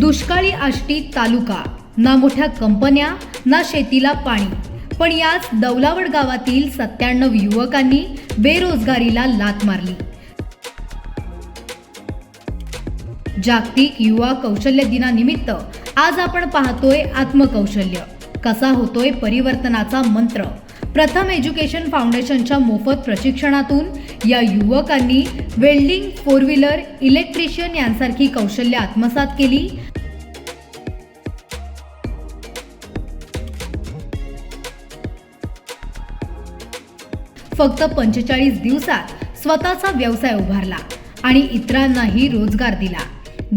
दुष्काळी आष्टी तालुका. ना मोठ्या कंपन्या ना शेतीला पाणी. पण याच दौलावड गावातील सत्त्याण्णव युवकांनी बेरोजगारीला लात मारली. जागतिक युवा कौशल्य दिनानिमित्त आज आपण पाहतोय आत्मकौशल्य. कसा होतोय परिवर्तनाचा मंत्र? प्रथम एज्युकेशन फाउंडेशनच्या मोफत प्रशिक्षणातून या युवकांनी वेल्डिंग फोर व्हीलर इलेक्ट्रिशियन यांसारखी कौशल्य आत्मसात केली फक्त पंचेचाळीस दिवसात स्वतःचा व्यवसाय उभारला आणि इतरांनाही रोजगार दिला.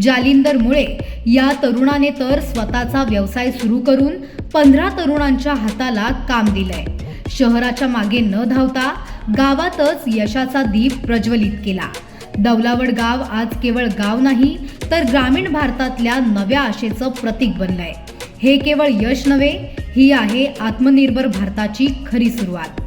जालिंदरमुळे या तरुणाने तर स्वतःचा व्यवसाय सुरू करून पंधरा तरुणांच्या हाताला काम दिलंय. शहराच्या मागे न धावता गावातच यशाचा दीप प्रज्वलित केला. दौलावड गाव आज केवळ गाव नाही तर ग्रामीण भारतातल्या नव्या आशेचं प्रतीक बनलंय. हे केवळ यश नव्हे ही आहे आत्मनिर्भर भारताची खरी सुरुवात.